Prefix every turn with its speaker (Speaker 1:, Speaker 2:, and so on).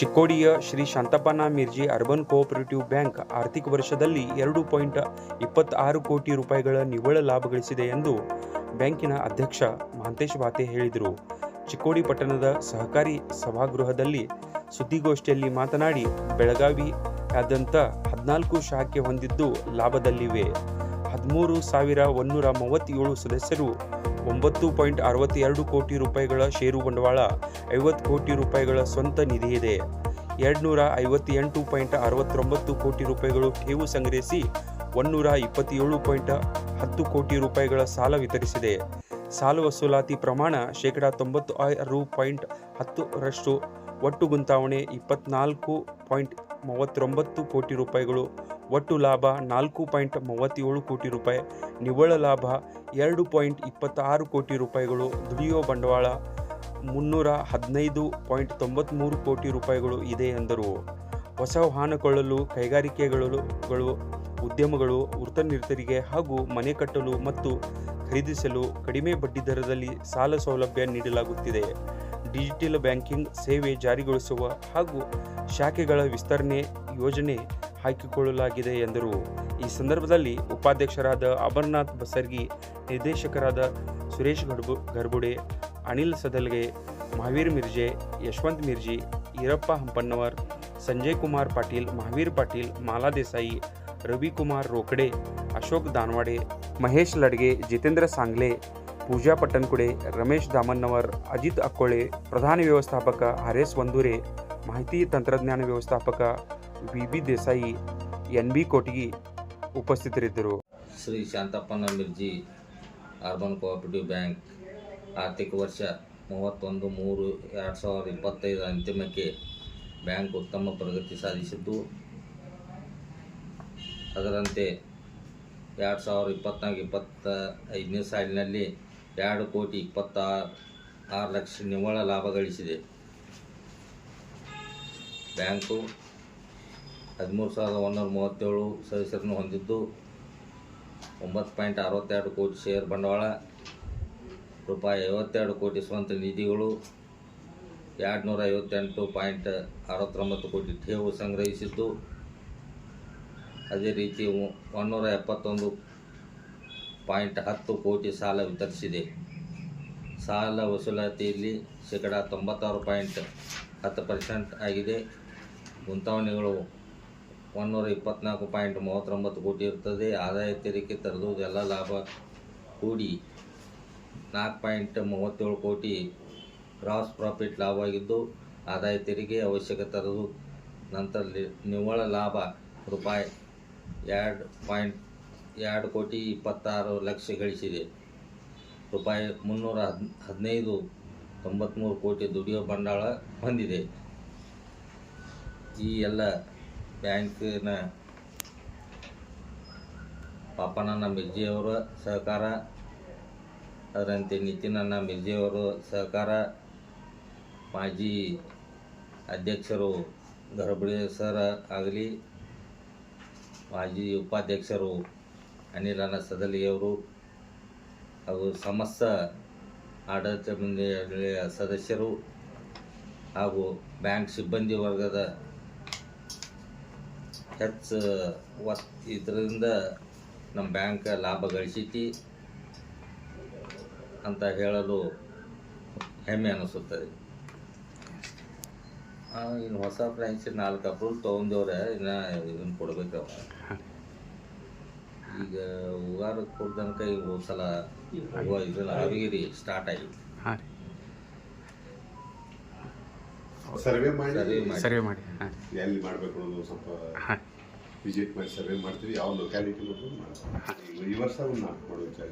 Speaker 1: ಚಿಕ್ಕೋಡಿಯ Shri Shantappanna Mirji urban cooperative bank ಆರ್ಥಿಕ ವರ್ಷದಲ್ಲಿ ಎರಡು ಪಾಯಿಂಟ್ ಇಪ್ಪತ್ತಾರು ಕೋಟಿ ರೂಪಾಯಿಗಳ ನಿವ್ವಳ ಲಾಭ ಗಳಿಸಿದೆ ಎಂದು ಬ್ಯಾಂಕಿನ ಅಧ್ಯಕ್ಷ ಮಹಾಂತೇಶ್ ಬಾತೆ ಹೇಳಿದರು. ಚಿಕ್ಕೋಡಿ ಪಟ್ಟಣದ ಸಹಕಾರಿ ಸಭಾಗೃಹದಲ್ಲಿ ಸುದ್ದಿಗೋಷ್ಠಿಯಲ್ಲಿ ಮಾತನಾಡಿ ಬೆಳಗಾವಿಯಾದ್ಯಂತ ಹದಿನಾಲ್ಕು ಶಾಖೆ ಹೊಂದಿದ್ದು ಲಾಭದಲ್ಲಿವೆ. ಹದಿಮೂರು ಸಾವಿರ ಒನ್ನೂರ ಮೂವತ್ತೇಳು ಸದಸ್ಯರು ಒಂಬತ್ತು ಪಾಯಿಂಟ್ ಅರವತ್ತೆರಡು ಕೋಟಿ ರೂಪಾಯಿಗಳ ಷೇರು ಬಂಡವಾಳ, ಐವತ್ತು ಕೋಟಿ ರೂಪಾಯಿಗಳ ಸ್ವಂತ ನಿಧಿ ಇದೆ ಎರಡುನೂರ ಐವತ್ತೆಂಟು ಪಾಯಿಂಟ್ ಅರವತ್ತೊಂಬತ್ತು ಕೋಟಿ ರೂಪಾಯಿಗಳು ಠೇವು ಸಂಗ್ರಹಿಸಿ ಒಂದೂರ ಇಪ್ಪತ್ತೇಳು ಪಾಯಿಂಟ್ ಹತ್ತು ಕೋಟಿ ರೂಪಾಯಿಗಳ ಸಾಲ ವಿತರಿಸಿದೆ. ಸಾಲ ವಸೂಲಾತಿ ಪ್ರಮಾಣ ಶೇಕಡಾ ತೊಂಬತ್ತು ಆರು ಪಾಯಿಂಟ್ ಹತ್ತರಷ್ಟು ಒಟ್ಟು ಗುಂತಾವಣೆ ಇಪ್ಪತ್ನಾಲ್ಕು ಪಾಯಿಂಟ್ ಮೂವತ್ತೊಂಬತ್ತು ಕೋಟಿ ರೂಪಾಯಿಗಳು. ಒಟ್ಟು ಲಾಭ ನಾಲ್ಕು ಪಾಯಿಂಟ್ ಮೂವತ್ತೇಳು ಕೋಟಿ ರೂಪಾಯಿ. ನಿವ್ವಳ ಲಾಭ ಎರಡು ಪಾಯಿಂಟ್ ಇಪ್ಪತ್ತಾರು ಕೋಟಿ ರೂಪಾಯಿಗಳು. ದುಡಿಯೋ ಬಂಡವಾಳ ಮುನ್ನೂರ ಹದಿನೈದು ಪಾಯಿಂಟ್ ತೊಂಬತ್ತ್ಮೂರು ಕೋಟಿ ರೂಪಾಯಿಗಳು ಇದೆ ಎಂದರು. ಹೊಸ ವಾಹನ ಕೊಳ್ಳಲು, ಕೈಗಾರಿಕೆಗಳು, ಉದ್ಯಮಗಳು, ವೃತ್ತ ನಿರ್ತರಿಗೆ ಹಾಗೂ ಮನೆ ಕಟ್ಟಲು ಮತ್ತು ಖರೀದಿಸಲು ಕಡಿಮೆ ಬಡ್ಡಿದರದಲ್ಲಿ ಸಾಲ ಸೌಲಭ್ಯ ನೀಡಲಾಗುತ್ತಿದೆ. ಡಿಜಿಟಲ್ ಬ್ಯಾಂಕಿಂಗ್ ಸೇವೆ ಜಾರಿಗೊಳಿಸುವ ಹಾಗೂ ಶಾಖೆಗಳ ವಿಸ್ತರಣೆ ಯೋಜನೆ ಹಾಕಿಕೊಳ್ಳಲಾಗಿದೆ ಎಂದರು. ಈ ಸಂದರ್ಭದಲ್ಲಿ ಉಪಾಧ್ಯಕ್ಷರಾದ ಅಮರ್ನಾಥ್ ಬಸರ್ಗಿ, ನಿರ್ದೇಶಕರಾದ ಸುರೇಶ್ ಗಡ್ಬು, ಗರ್ಬುಡೆ, ಅನಿಲ್ ಸದಲ್ಗೆ, ಮಹಾವೀರ್ ಮಿರ್ಜೆ, ಯಶವಂತ್ ಮಿರ್ಜಿ, ಈರಪ್ಪ ಹಂಪನ್ನವರ್ ಸಂಜಯ್ ಕುಮಾರ್ ಪಾಟೀಲ್, ಮಹಾವೀರ್ ಪಾಟೀಲ್, ಮಾಲಾ ದೇಸಾಯಿ, ರವಿಕುಮಾರ್ ರೋಕಡೆ, ಅಶೋಕ್ ದಾನ್ವಾಡೆ, ಮಹೇಶ್ ಲಡ್ಗೆ, ಜಿತೇಂದ್ರ ಸಾಂಗ್ಲೆ ಪೂಜಾ ಪಟ್ಟನ್ಕುಡೆ, ರಮೇಶ್ ದಾಮನ್ನವರ್, ಅಜಿತ್ ಅಕ್ಕೊಳೆ, ಪ್ರಧಾನ ವ್ಯವಸ್ಥಾಪಕ ಹರೇಶ್ ವಂದೂರೆ ಮಾಹಿತಿ ತಂತ್ರಜ್ಞಾನ ವ್ಯವಸ್ಥಾಪಕ V B Desai N B Kotagi ಉಪಸ್ಥಿತರಿದ್ದರು.
Speaker 2: Shri ಶಾಂತಪ್ಪನ Mirji urban cooperative bank ಆರ್ಥಿಕ ವರ್ಷ ಮೂವತ್ತೊಂದು ಮೂರು ಎರಡು ಸಾವಿರದ ಇಪ್ಪತ್ತೈದರ ಅಂತಿಮಕ್ಕೆ ಬ್ಯಾಂಕ್ ಉತ್ತಮ ಪ್ರಗತಿ ಸಾಧಿಸಿದ್ದು. ಅದರಂತೆ ಎರಡು ಸಾವಿರದ ಇಪ್ಪತ್ತ್ನಾಲ್ಕು ಇಪ್ಪತ್ತ ಐದನೇ ಸಾಲಿನಲ್ಲಿ ಎರಡು ಕೋಟಿ ಇಪ್ಪತ್ತಾರು, ಆರು ಲಕ್ಷ ನಿವ್ವಳ ಲಾಭ ಗಳಿಸಿದೆ. ಬ್ಯಾಂಕು ಹದಿಮೂರು ಸಾವಿರದ ಒಂದೂರ ಮೂವತ್ತೇಳು ಸದಸ್ಯರನ್ನು ಹೊಂದಿದ್ದು, ಒಂಬತ್ತು ಪಾಯಿಂಟ್ ಅರವತ್ತೆರಡು ಕೋಟಿ ಷೇರ್ ಬಂಡವಾಳ, ರೂಪಾಯಿ ಐವತ್ತೆರಡು ಕೋಟಿ ಸ್ವಂತ ನಿಧಿಗಳು ಎರಡು ನೂರ ಐವತ್ತೆಂಟು ಪಾಯಿಂಟ್ ಅರವತ್ತೊಂಬತ್ತು ಕೋಟಿ ಠೇವು ಸಂಗ್ರಹಿಸಿದ್ದು. ಅದೇ ರೀತಿ ಒನ್ನೂರ ಎಪ್ಪತ್ತೊಂದು ಪಾಯಿಂಟ್ ಹತ್ತು ಕೋಟಿ ಸಾಲ ವಿತರಿಸಿದೆ. ಸಾಲ ವಸೂಲಾತಿಯಲ್ಲಿ ಶೇಕಡ ತೊಂಬತ್ತಾರು ಪಾಯಿಂಟ್ ಹತ್ತು ಪರ್ಸೆಂಟ್ ಆಗಿದೆ. ಗುಂತಾವಣೆಗಳು ಒನ್ನೂರ ಇಪ್ಪತ್ನಾಲ್ಕು ಪಾಯಿಂಟ್ ಮೂವತ್ತೊಂಬತ್ತು ಕೋಟಿ ಇರ್ತದೆ ಆದಾಯ ತೆರಿಗೆ ಎಲ್ಲ ಲಾಭ ಕೂಡಿ ನಾಲ್ಕು ಪಾಯಿಂಟ್ ಮೂವತ್ತೇಳು ಕೋಟಿ ಗ್ರಾಸ್ ಪ್ರಾಫಿಟ್ ಲಾಭ ಆಗಿದ್ದು ಆದಾಯ ತೆರಿಗೆ ಅವಶ್ಯಕ ತರದು ನಂತರ ನಿವ್ವಳ ಲಾಭ ರೂಪಾಯಿ ಎರಡು ಪಾಯಿಂಟ್ ಎರಡು ಕೋಟಿ ಇಪ್ಪತ್ತಾರು ಲಕ್ಷ ಗಳಿಸಿದೆ. ರೂಪಾಯಿ ಮುನ್ನೂರ ಹದ್, ಹದಿನೈದು ತೊಂಬತ್ತ್ಮೂರು ಕೋಟಿ ದುಡಿಯೋ ಬಂಡವಾಳ ಹೊಂದಿದೆ ಈ ಎಲ್ಲ ಬ್ಯಾಂಕಿನ ಪಾಪನನ್ನ ಮಿರ್ಜಿಯವರ ಸಹಕಾರ, ಅದರಂತೆ ನಿತಿನನ್ನ ಮಿರ್ಜಿಯವರ ಸಹಕಾರ, ಮಾಜಿ ಅಧ್ಯಕ್ಷರು ಗರ್ಭಿಣಿ ಸರ್ ಆಗಲಿ, ಮಾಜಿ ಉಪಾಧ್ಯಕ್ಷರು ಅನಿಲನ ಸದಲಿಯವರು ಹಾಗೂ ಸಮಸ್ತ ಆಡಳಿತ ಮಂಡಳಿಯ ಸದಸ್ಯರು ಹಾಗೂ ಬ್ಯಾಂಕ್ ಸಿಬ್ಬಂದಿ ವರ್ಗದ ಹೆಚ್ಚು ಒತ್ ಇದರಿಂದ ನಮ್ಮ ಬ್ಯಾಂಕ್ ಲಾಭ ಗಳಿಸೈತಿ ಅಂತ ಹೇಳಲು ಹೆಮ್ಮೆ ಅನಿಸುತ್ತದೆ. ಇನ್ನು ಹೊಸ ಬ್ರಾಂಚ್ ನಾಲ್ಕು ಅಪ್ರೂವ್ ತೊಗೊಂಡವ್ರೆ, ಇನ್ನು ಇದನ್ನು ಕೊಡ್ಬೇಕು ಈಗ ಉಗಾರ ಕೊಡ್ದನಕ ಈಗ ಹೋದ್ ಸಲ ಇದೆಲ್ಲ ಹಾವೇರಿ ಸ್ಟಾರ್ಟ್ ಆಗಿ
Speaker 1: ಹಾಂ
Speaker 3: ಸರ್ವೆ ಮಾಡಿ.
Speaker 2: ಸರ್ವೆ ಮಾಡಿ.
Speaker 1: ಸರ್ವೆ ಮಾಡಿ ಹಾಂ
Speaker 3: ಎಲ್ಲಿ ಮಾಡಬೇಕು ಅನ್ನೋದು ಸ್ವಲ್ಪ
Speaker 1: ಹಾಂ
Speaker 3: ವಿಸಿಟ್ ಮಾಡಿ ಸರ್ವೆ ಮಾಡ್ತೀವಿ ಯಾವ ಲೊಕ್ಯಾಲಿಟಿ ಮಾಡ್ತೀವಿ. ಈ ವರ್ಷ ಒಂದು ನಾಲ್ಕು ಕೊಡೋ ವಿಚಾರ